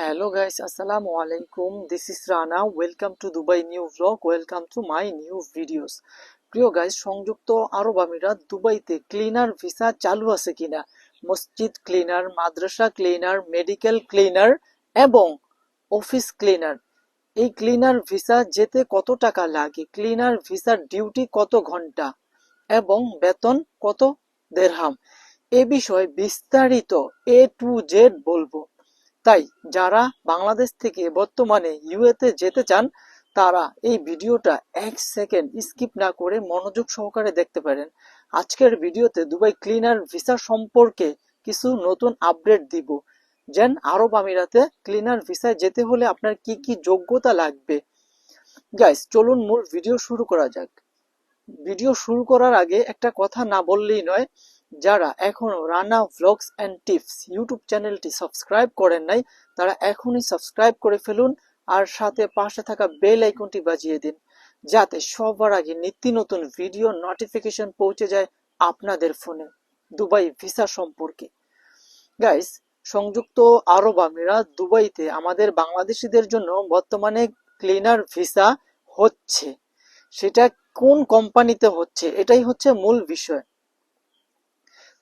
Hello guys Assalamu alaikum. This is Rana welcome to Dubai new vlog. Welcome to my new videos. প্রিয় guys সংযুক্ত আরব আমিরাত দুবাইতে cleaner visa চালু আছে কিনা? মসজিদ ক্লিনার মাদ্রাসা ক্লিনার মেডিকেল ক্লিনার এবং অফিস ক্লিনার এই ক্লিনার ভিসা যেতে কত টাকা লাগে? ক্লিনার ভিসার ডিউটি কত ঘণ্টা? এবং বেতন কত দেড়হাম এ বিষয়ে বিস্তারিত এ টু জেড বলব। তাই যারা বাংলাদেশ থেকে বর্তমানে ইউএতে যেতে চান, তারা এই ভিডিওটা এক সেকেন্ড স্কিপ না করে মনোযোগ সহকারে দেখতে পারেন। আজকের ভিডিওতে দুবাই ক্লিনার ভিসা সম্পর্কে কিছু নতুন আপডেট দিব। যেন আরব আমিরাতে ক্লিনার ভিসায় যেতে হলে আপনার কি কি যোগ্যতা লাগবে। গাইস, চলুন মূল ভিডিও শুরু করা যাক। ভিডিও শুরু করার আগে একটা কথা না বললেই নয় যারা এখনও Rana vlogs and tips YouTube চ্যানেলটি সাবস্ক্রাইব করেন নাই, তারা এখনই সাবস্ক্রাইব করে ফেলুন আর সাথে পাশে থাকা বেল আইকনটি বাজিয়ে দিন, যাতে সবার আগে নিত্য নতুন ভিডিও নোটিফিকেশন পৌঁছে যায় আপনাদের ফোনে দুবাই ভিসা সম্পর্কে। গাইস সংযুক্ত আরব আমিরাত দুবাইতে আমাদের বাংলাদেশিদের জন্য বর্তমানে ক্লিনার ভিসা হচ্ছে। সেটা কোন কোম্পানিতে হচ্ছে? এটাই হচ্ছে মূল বিষয়।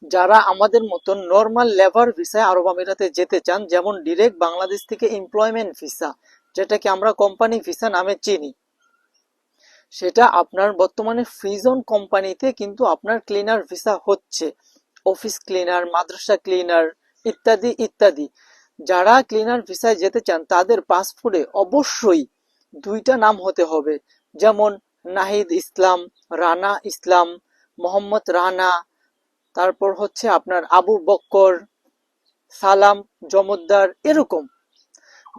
যারা আমাদের মতন নর্মাল লেবার ভিসায় আরব আমিরাতে যেতে চান, যেমন ডিরেক্ট বাংলাদেশ থেকে এমপ্লয়মেন্ট ভিসা যেটাকে আমরা কোম্পানি ভিসা নামে চিনি। সেটা আপনার বর্তমানে ফ্রিজন কোম্পানিতে কিন্তু আপনার ক্লিনার ভিসা হচ্ছে। অফিস ক্লিনার মাদ্রাসা ক্লিনার ইত্যাদি ইত্যাদি। যারা ক্লিনার ভিসায় যেতে চান, তাদের পাসপোর্টে অবশ্যই দুইটা নাম হতে হবে। যেমন নাহিদ ইসলাম, রানা ইসলাম, মোহাম্মদ রানা তারপর হচ্ছে আপনার আবু বক্কর, সালাম, জমদ্দার এরকম।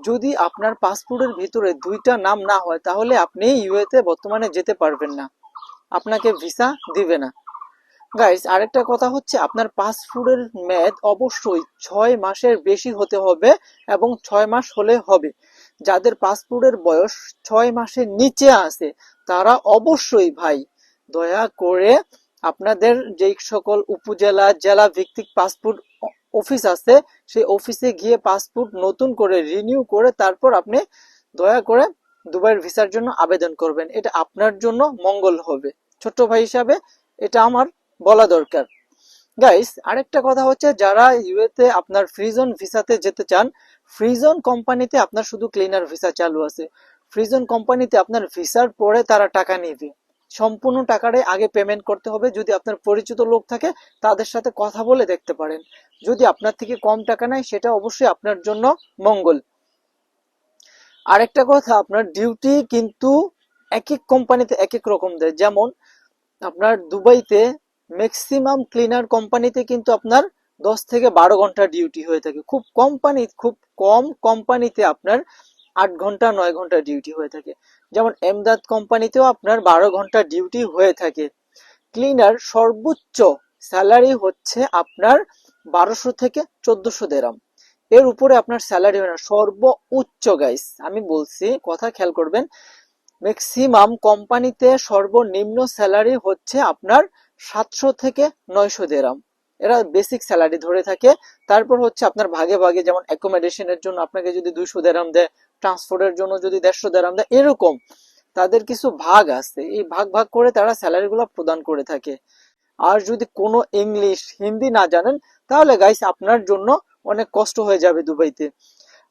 যদি আপনার পাসপোর্টের ভিতরে দুইটা নাম না হয়, তাহলে আপনি ইউএতে বর্তমানে যেতে পারবেন না। আপনাকে ভিসা দিবে না। গাইস, আরেকটা কথা হচ্ছে আপনার পাসপোর্টের মেয়াদ অবশ্যই ছয় মাসের বেশি হতে হবে এবং ছয় মাস হলে হবে। যাদের পাসপোর্টের বয়স ছয় মাসের নিচে আছে, তারা অবশ্যই ভাই, দয়া করে আপনাদের যেই সকল উপজেলা, জেলা ভিত্তিক পাসপোর্ট অফিস আছে, সেই অফিসে গিয়ে পাসপোর্ট নতুন করে রিনিউ করে তারপর আপনি দয়া করে দুবাইয়ের ভিসার জন্য আবেদন করবেন। এটা আপনার জন্য মঙ্গল হবে। ছোট্ট ভাই হিসাবে এটা আমার বলা দরকার। গাইস আরেকটা কথা হচ্ছে যারা ইউএতে আপনার ফ্রিজন ভিসাতে যেতে চান ফ্রিজন কোম্পানিতে আপনার শুধু ক্লিনার ভিসা চালু আছে। ফ্রিজন কোম্পানিতে আপনার ভিসার পরে তারা টাকা নেবে। সম্পূর্ণ টাকাটাই আগে পেমেন্ট করতে হবে। যদি আপনার পরিচিত লোক থাকে, তাদের সাথে কথা বলে দেখতে পারেন। যদি আপনার থেকে কম টাকা নেয়, সেটা অবশ্যই আপনার জন্য মঙ্গল। আরেকটা কথা, আপনার ডিউটি কিন্তু এক এক কোম্পানিতে এক এক রকম দেয়। যেমন, আপনার দুবাইতে ম্যাক্সিমাম ক্লিনার কোম্পানিতে কিন্তু আপনার দশ থেকে বারো ঘণ্টা ডিউটি হয়ে থাকে। খুব কোম্পানি খুব কম কোম্পানিতে আপনার আট ঘণ্টা, নয় ঘণ্টা ডিউটি হয়ে থাকে। যেমন এমদাদ কোম্পানিতেও আপনার বারো ঘণ্টা ডিউটি হয়ে থাকে। ক্লিনার সর্বোচ্চ স্যালারি হচ্ছে আপনার বারোশো থেকে চোদ্দশো দেরাম এর উপরে আপনার স্যালারি হয় না। সর্বোচ্চ গাইস আমি বলছি, কথা খেয়াল করবেন। ম্যাক্সিমাম কোম্পানিতে সর্বনিম্ন স্যালারি হচ্ছে আপনার সাতশো থেকে নয়শো দেরাম এরা বেসিক স্যালারি ধরে থাকে। তারপর হচ্ছে আপনার ভাগে ভাগে যেমন অ্যাকোমোডেশনের জন্য আপনাকে যদি দুইশো দেরাম দেয় ট্রান্সপোর্টের জন্য যদি দেড়শো দেরাম দেয়, এরকম তাদের কিছু ভাগ আছে। এই ভাগ ভাগ করে তারা স্যালারি গুলো প্রদান করে থাকে। আর যদি কোনো ইংলিশ হিন্দি না জানেন, তাহলে গাইস আপনার জন্য অনেক কষ্ট হয়ে যাবে দুবাইতে।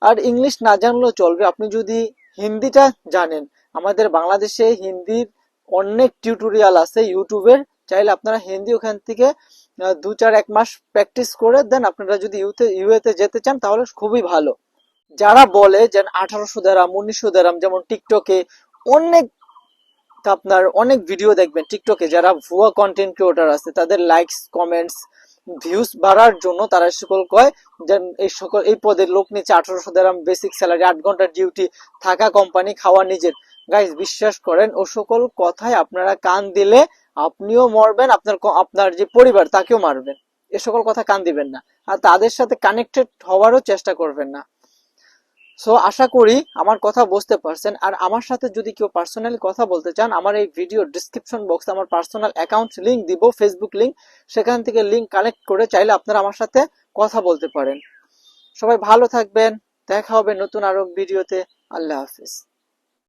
আর ইংলিশ না জানলেও চলবে। আপনি যদি হিন্দিটা জানেন, আমাদের বাংলাদেশে হিন্দির অনেক টিউটোরিয়াল আছে ইউটিউবের চাইলে আপনারা হিন্দি ওখান থেকে দু চার এক মাস প্র্যাকটিস করে দেন। আপনারা যদি ইউতে ইউএতে যেতে চান, তাহলে খুবই ভালো। যারা বলে যে আঠারোশো দেরাম, উনিশশো দেরাম, যেমন টিকটকে অনেক আপনার অনেক ভিডিও দেখবেন টিকটকে, যারা ভুয়া কন্টেন্ট ক্রিয়েটর আছে, তাদের লাইকস কমেন্টস ভিউজ বাড়ার জন্য তারা সকল কয় যে এই সকল, এই পদের লোক নিচে আঠারোশো দেরাম বেসিক স্যালারি আট ঘণ্টার ডিউটি থাকা কোম্পানি খাওয়া নিজের। গাইজ বিশ্বাস করেন, ও সকল কথায় আপনারা কান দিলে আপনিও মরবেন, আপনার আপনার যে পরিবার, তাকেও মারবেন। এ সকল কথা কান দিবেন না। আর তাদের সাথে কানেক্টেড হওয়ারও চেষ্টা করবেন না। সো আশা করি আমার কথা বুঝতে পারছেন। আর আমার সাথে যদি কেউ পার্সোনালি কথা বলতে চান, আমার এই ভিডিও ডিসক্রিপশন বক্স আমার পার্সোনাল অ্যাকাউন্ট লিঙ্ক দিব ফেসবুক লিঙ্ক সেখান থেকে লিঙ্ক কালেক্ট করে চাইলে আপনারা আমার সাথে কথা বলতে পারেন। সবাই ভালো থাকবেন। দেখা হবে নতুন আরও ভিডিওতে আল্লাহ হাফিজ।